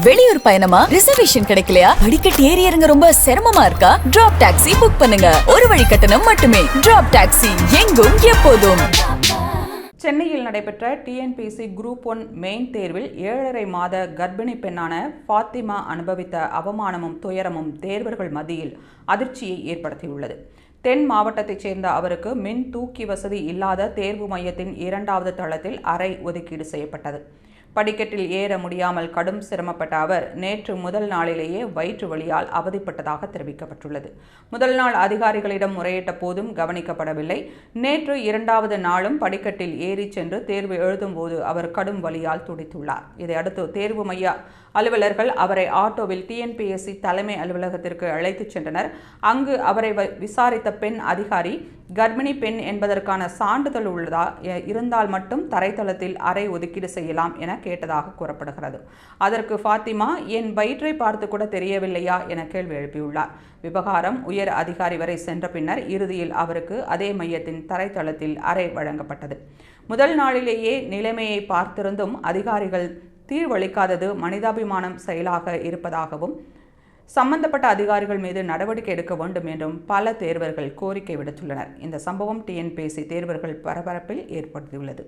வெளியூர் பயணமா? ரிசர்வேஷன் கிடைக்கலையா? படிக்கட் ஏறி இறங்க ரொம்ப சிரமமா இருக்கா? டிராப் டாக்ஸி புக் பண்ணுங்க. ஒரு வழி கட்டணம் மட்டுமே. டிராப் டாக்ஸி எங்கும் எப்போதும். சென்னையில் நடைபெற்ற டிஎன்பிசி குரூப் ஒன் மெயின் தேர்வில் ஏழரை மாத கர்ப்பிணி பெண்ணான ஃபாத்திமா அனுபவித்த அவமானமும் துயரமும் தேர்வர்கள் மத்தியில் அதிர்ச்சியை ஏற்படுத்தியுள்ளது. தென் மாவட்டத்தைச் சேர்ந்த அவருக்கு மின் தூக்கி வசதி இல்லாத தேர்வு மையத்தின் இரண்டாவது தளத்தில் அறை ஒதுக்கீடு செய்யப்பட்டது. படிக்கட்டில் ஏற முடியாமல் கடும் சிரமப்பட்ட அவர் நேற்று முதல் நாளிலேயே வயிற்று வலியால் அவதிப்பட்டதாக தெரிவிக்கப்பட்டுள்ளது. முதல் நாள் அதிகாரிகளிடம் முறையிட்ட போதும் கவனிக்கப்படவில்லை. நேற்று இரண்டாவது நாளும் படிக்கட்டில் ஏறி சென்று தேர்வு எழுதும்போது அவர் கடும் வலியால் துடித்துள்ளார். இதையடுத்து தேர்வு மைய அலுவலர்கள் அவரை ஆட்டோவில் டிஎன்பிஎஸ்சி தலைமை அலுவலகத்திற்கு அழைத்துச் சென்றனர். அங்கு அவரை விசாரித்த பெண் அதிகாரி கர்ப்பிணி பெண் என்பதற்கான சான்றிதழ் உள்ளதா? இருந்தால் மட்டும் தரைத்தளத்தில் அறை ஒதுக்கீடு செய்யலாம் என கேட்டதாக கூறப்படுகிறது. அதற்கு ஃபாத்திமா என் வயிற்றை பார்த்து கூட தெரியவில்லையா என கேள்வி எழுப்பியுள்ளார். விவகாரம் உயர் அதிகாரி வரை சென்ற பின்னர் இறுதியில் அவருக்கு அதே மையத்தின் தரைத்தளத்தில் அறை வழங்கப்பட்டது. முதல் நாளிலேயே நிலைமையை பார்த்திருந்தும் அதிகாரிகள் தீர்வளிக்காதது மனிதாபிமானம் செயலாக இருப்பதாகவும் சம்பந்தப்பட்ட அதிகாரிகள் மீது நடவடிக்கை எடுக்க வேண்டும் என்றும் பல தேர்வர்கள் கோரிக்கை விடுத்துள்ளனர். இந்த சம்பவம் டிஎன்பிஎஸ்சி தேர்வர்கள் பரபரப்பில் ஏற்படுத்தியுள்ளது.